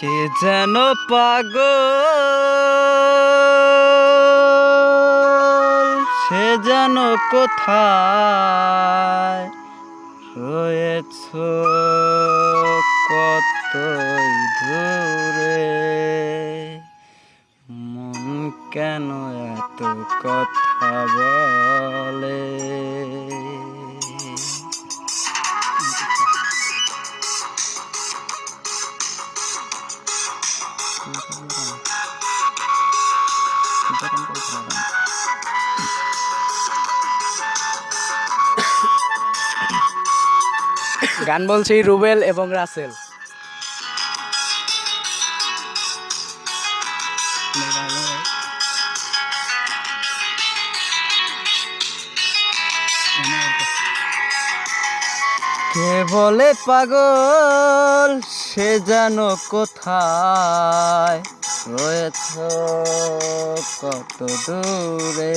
কে যেন পাগ সে যেন কোথায় রয়েছ? কত দূরে? মন কেন এত কথা বলে? গান বলছি রুবেল এবং রাসেল। কে বলে পাগল সে যেন কোথায়? রয়েছ কত দূরে।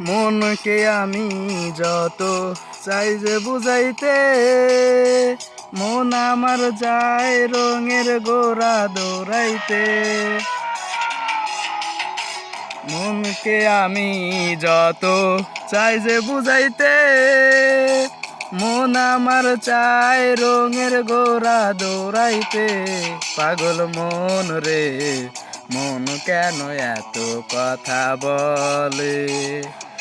মনকে আমি যত চাই যে বুঝাইতে, মন আমার যায় রঙের গোড়া দৌড়াইতে। মনকে আমি যত চাই যে বুঝাইতে, মন আমার চাই রঙের গোড়া দৌড়াইতে। পাগল মন রে, মন কেন এত কথা বলে?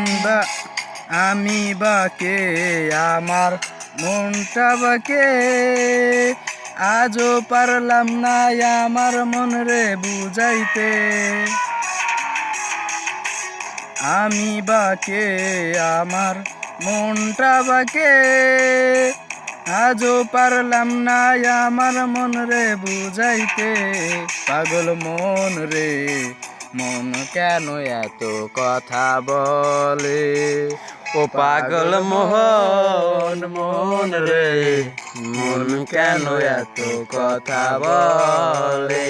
মনটা আমি বাকে আমার মনটা বাকে আজও পারলাম না আমার মন রে বুঝাইতে। আমি বাকে আমার মনটা বাকে আজও পারলাম না আমার মন রে বুঝাইতে। পাগল মন রে মন কেন এত কথা বলে? ও পাগল মোহন মন রে মন কেন এত কথা বলে?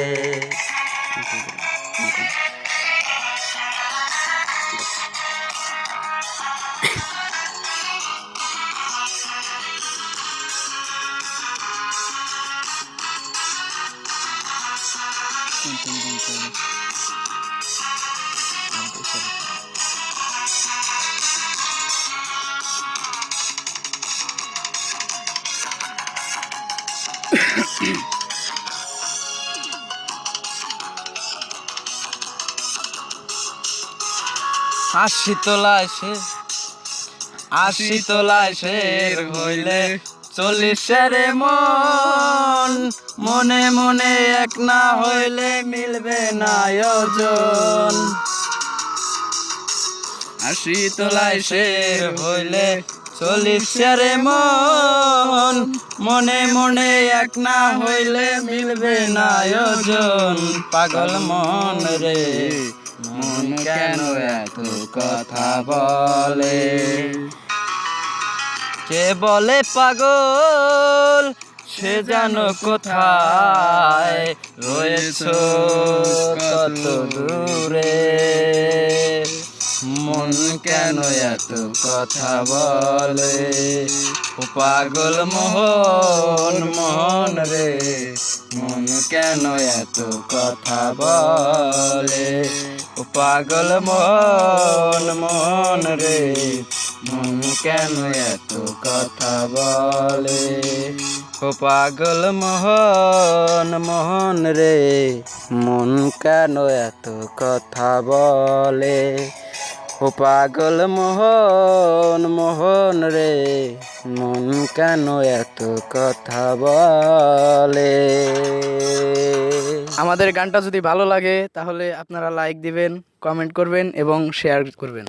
আশি তোলায় সে আশি তোলায় শের হইলে চল্লিশের মন। মনে মনে এক না হইলে মিলবে না ওজন আশি তোলায় শের হইলে চল্লিশের মন। মনে মনে এক না হইলে মিলবে না ওজন পাগল মন রে। মন কেন এত কথা বলে? কে বলে পাগল? সে জানো কোথায়? রয়েছ কত দূরে? মন কেন এত কথা বলে? ও পাগল মোহন মোহন রে। মন কেন এত কথা বলে? ও পাগল মোহন মোহন রে মন কেন এত কথা বলে ও পাগল মোহন মোহন রে মন কেন এত কথা বলে ও পাগল মোহন মোহন রে, মন কেন এত কথা বলে? আমাদের গানটা যদি ভালো লাগে, তাহলে আপনারা লাইক দিবেন কমেন্ট করবেন এবং শেয়ার করবেন।